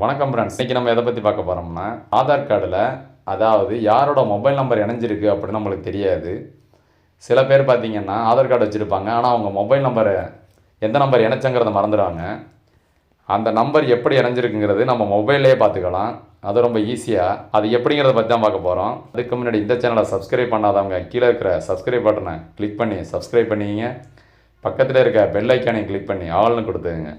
வணக்கம் ஃப்ரெண்ட்ஸ் இன்றைக்கி நம்ம எதை பற்றி பார்க்க போகிறோம்னா ஆதார் கார்டில் அதாவது யாரோட மொபைல் நம்பர் இணைஞ்சிருக்கு அப்படின்னு நம்மளுக்கு தெரியாது. சில பேர் பார்த்தீங்கன்னா ஆதார் கார்டு வச்சுருப்பாங்க. ஆனால் அவங்க மொபைல் நம்பரை எந்த நம்பர் இணைச்சங்கிறத மறந்துடுவாங்க. அந்த நம்பர் எப்படி இணைஞ்சிருக்குங்கிறது நம்ம மொபைல்லே பார்த்துக்கலாம். அது ரொம்ப ஈஸியாக அது எப்படிங்கிறத பற்றி தான் பார்க்க போகிறோம் அதுக்கு முன்னாடி இந்த சேனலை சப்ஸ்கிரைப் பண்ணாதவங்க கீழே இருக்கிற சப்ஸ்கிரைப் பட்டனை கிளிக் பண்ணி சப்ஸ்கிரைப் பண்ணிக்கிங்க. பக்கத்தில் இருக்க பெல் ஐக்கானையும் கிளிக் பண்ணி ஆள்னு கொடுத்துங்க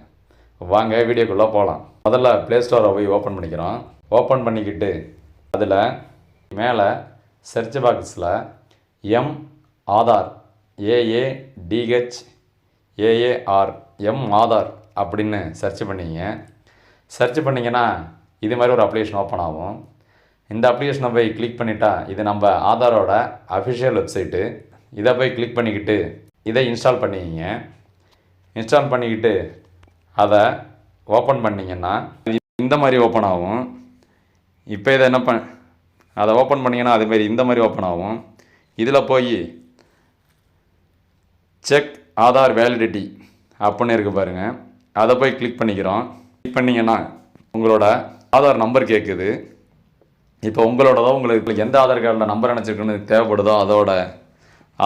வாங்க வீடியோக்குள்ளே போகலாம் முதல்ல ப்ளே ஸ்டோரை போய் ஓப்பன் பண்ணிக்கிறோம். ஓப்பன் பண்ணிக்கிட்டு அதில் மேலே சர்ச் பாக்ஸில் M Aadhaar A A D H A A R M Aadhaar அப்படின்னு சர்ச் பண்ணிங்க. சர்ச் பண்ணிங்கன்னா இது மாதிரி ஒரு அப்ளிகேஷன் ஓப்பன் ஆகும். இந்த அப்ளிகேஷனை போய் கிளிக் பண்ணிட்டா இது நம்ம ஆதாரோட அஃபிஷியல் வெப்சைட்டு இதை போய் கிளிக் பண்ணிக்கிட்டு இதை இன்ஸ்டால் பண்ணிக்கிங்க. இன்ஸ்டால் பண்ணிக்கிட்டு அதை ஓப்பன் பண்ணிங்கன்னா இந்த மாதிரி ஓப்பன் ஆகும். இப்போ இதை என்ன பண் அதை ஓப்பன் பண்ணிங்கன்னா அதுமாரி இந்த மாதிரி ஓப்பன் ஆகும். இதில் போய் செக் ஆதார் வேலிடிட்டி அப்படின்னு இருக்குது பாருங்கள் அதை போய் கிளிக் பண்ணிக்கிறோம். கிளிக் பண்ணிங்கன்னா உங்களோட ஆதார் நம்பர் கேட்குது. இப்போ உங்களோடதோ உங்களுக்கு எந்த ஆதார் கார்டில் நம்பர் நினச்சிருக்குன்னு தேவைப்படுதோ அதோட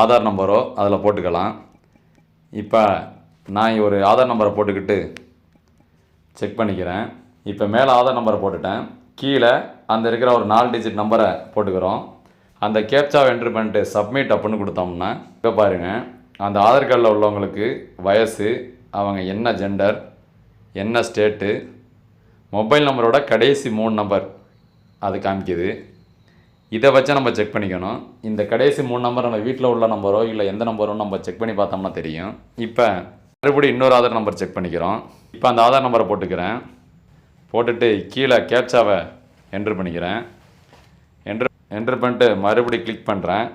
ஆதார் நம்பரோ அதில் போட்டுக்கலாம். இப்போ நான் ஒரு ஆதார் நம்பரை போட்டுக்கிட்டு செக் பண்ணிக்கிறேன். இப்போ மேலே ஆதார் நம்பரை போட்டுட்டேன். கீழே அந்த இருக்கிற ஒரு நாலு டிஜிட் நம்பரை போட்டுக்கிறோம். அந்த கேப்சாவை என்ட்ரு பண்ணிட்டு சப்மிட் அப்படின்னு கொடுத்தோம்னா இப்போ பாருங்கள் அந்த ஆதார் கார்டில் உள்ளவங்களுக்கு வயசு அவங்க என்ன ஜெண்டர் என்ன ஸ்டேட்டு மொபைல் நம்பரோட கடைசி மூணு நம்பர் அது காமிக்குது. இதை வச்சு நம்ம செக் பண்ணிக்கணும். இந்த கடைசி மூணு நம்பர் நம்ம வீட்டில் உள்ள நம்பரோ இல்லை எந்த நம்பரோ நம்ம செக் பண்ணி பார்த்தோம்னா தெரியும். இப்போ மறுபடியும் இன்னொரு ஆதார் நம்பர் செக் பண்ணிக்கிறோம். இப்போ அந்த ஆதார் நம்பரை போட்டுக்கிறேன். போட்டுட்டு கீழே கேப்சாவை என்ட்ரு பண்ணிக்கிறேன். என்ட்ரு என்ட்ரு பண்ணிட்டு மறுபடியும் கிளிக் பண்ணுறேன்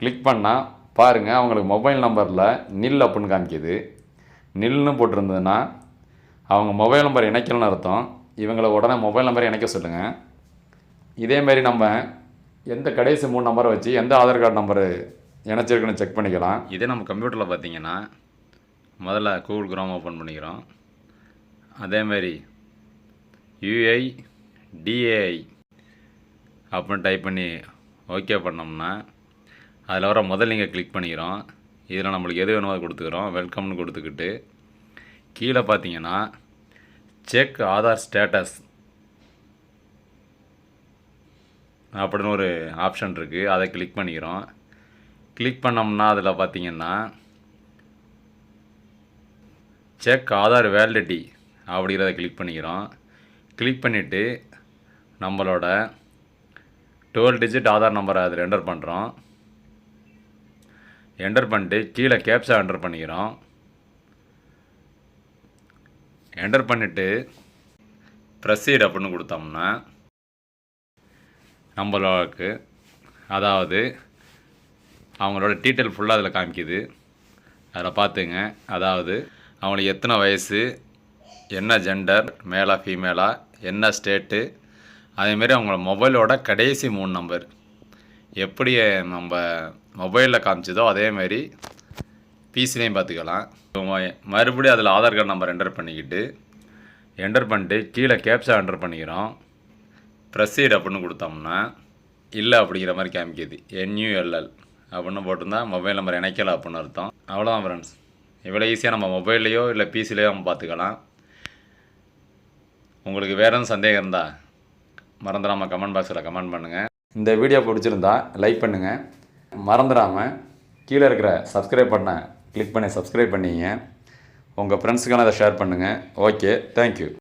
கிளிக் பண்ணால் பாருங்கள் அவங்களுக்கு மொபைல் நம்பரில் நில் அப்படின்னு காமிக்குது. நில்னு போட்டிருந்ததுன்னா அவங்க மொபைல் நம்பர் இணைக்கலன்னு அர்த்தம். இவங்களை உடனே மொபைல் நம்பரை இணைக்க சொல்லுங்கள் இதேமாரி நம்ம எந்த கடைசி மூணு நம்பரை வச்சு எந்த ஆதார் கார்டு நம்பரு இணைச்சிருக்குன்னு செக் பண்ணிக்கலாம். இதே நம்ம கம்ப்யூட்டரில் பார்த்தீங்கன்னா முதல்ல கூகுள் க்ரோம் ஓப்பன் பண்ணிக்கிறோம். அதேமாரி யூஐ டிஏஐ அப்படின்னு டைப் பண்ணி ஓகே பண்ணோம்னா அதில் வர முதல் நீங்கள் கிளிக் பண்ணிக்கிறோம். இதில் நம்மளுக்கு எது வேணுமோ கொடுத்துக்கிறோம். வெல்கம்னு கொடுத்துக்கிட்டு கீழே பார்த்தீங்கன்னா செக் ஆதார் ஸ்டேட்டஸ் அப்படின்னு ஒரு ஆப்ஷன் இருக்குது அதை கிளிக் பண்ணிக்கிறோம். கிளிக் பண்ணோம்னா அதில் பார்த்தீங்கன்னா செக் ஆதார் வேலிடிட்டி அப்படிங்கிறத கிளிக் பண்ணிக்கிறோம். கிளிக் பண்ணிவிட்டு நம்மளோட டுவெல் டிஜிட் ஆதார் நம்பரை அதில் என்டர் பண்ணுறோம் என்டர் பண்ணிட்டு கீழே கேப்சா என்டர் பண்ணிக்கிறோம். என்டர் பண்ணிவிட்டு ப்ரொசீட் அப்படின்னு கொடுத்தோம்னா நம்மளுக்கு அதாவது அவங்களோட டீட்டெயில் ஃபுல்லாக அதில் காமிக்குது. அதில் பார்த்துங்க அதாவது அவங்களுக்கு எத்தனை வயசு? என்ன ஜெண்டர் மேலா ஃபீமேலா என்ன ஸ்டேட்டு அதேமாரி அவங்கள மொபைலோட கடைசி மூணு நம்பர் எப்படி நம்ம மொபைலில் காமிச்சதோ அதேமாரி பிசிலையும் பார்த்துக்கலாம். மறுபடியும் அதில் ஆதார் கார்டு நம்பர் என்டர் பண்ணிக்கிட்டு என்டர் பண்ணிட்டு கீழே கேப்சா என்டர் பண்ணிக்கிறோம். ப்ரொசீட் அப்படின்னு கொடுத்தோம்னா இல்லை அப்படிங்கிற மாதிரி காமிக்குது. என்யூஎல்எல் அப்படின்னு போட்டிருந்தா மொபைல் நம்பர் இணைக்கலை அப்படின்னு அர்த்தம். அவ்வளோதான் ஃப்ரெண்ட்ஸ் இவ்வளோ ஈஸியாக நம்ம மொபைல்லையோ இல்லை பிசிலையோ நம்ம பார்த்துக்கலாம் உங்களுக்கு வேறு எதுவும் சந்தேகம் இருந்தால் மறந்துடாமல் கமெண்ட் பாக்ஸில் கமெண்ட் பண்ணுங்கள் இந்த வீடியோ பிடிச்சிருந்தா லைக் பண்ணுங்கள் மறந்துடாமல் கீழே இருக்கிற சப்ஸ்கிரைப் பண்ண கிளிக் பண்ணி சப்ஸ்கிரைப் பண்ணிங்க. உங்கள் ஃப்ரெண்ட்ஸுக்கான அதை ஷேர் பண்ணுங்கள் ஓகே தேங்க்யூ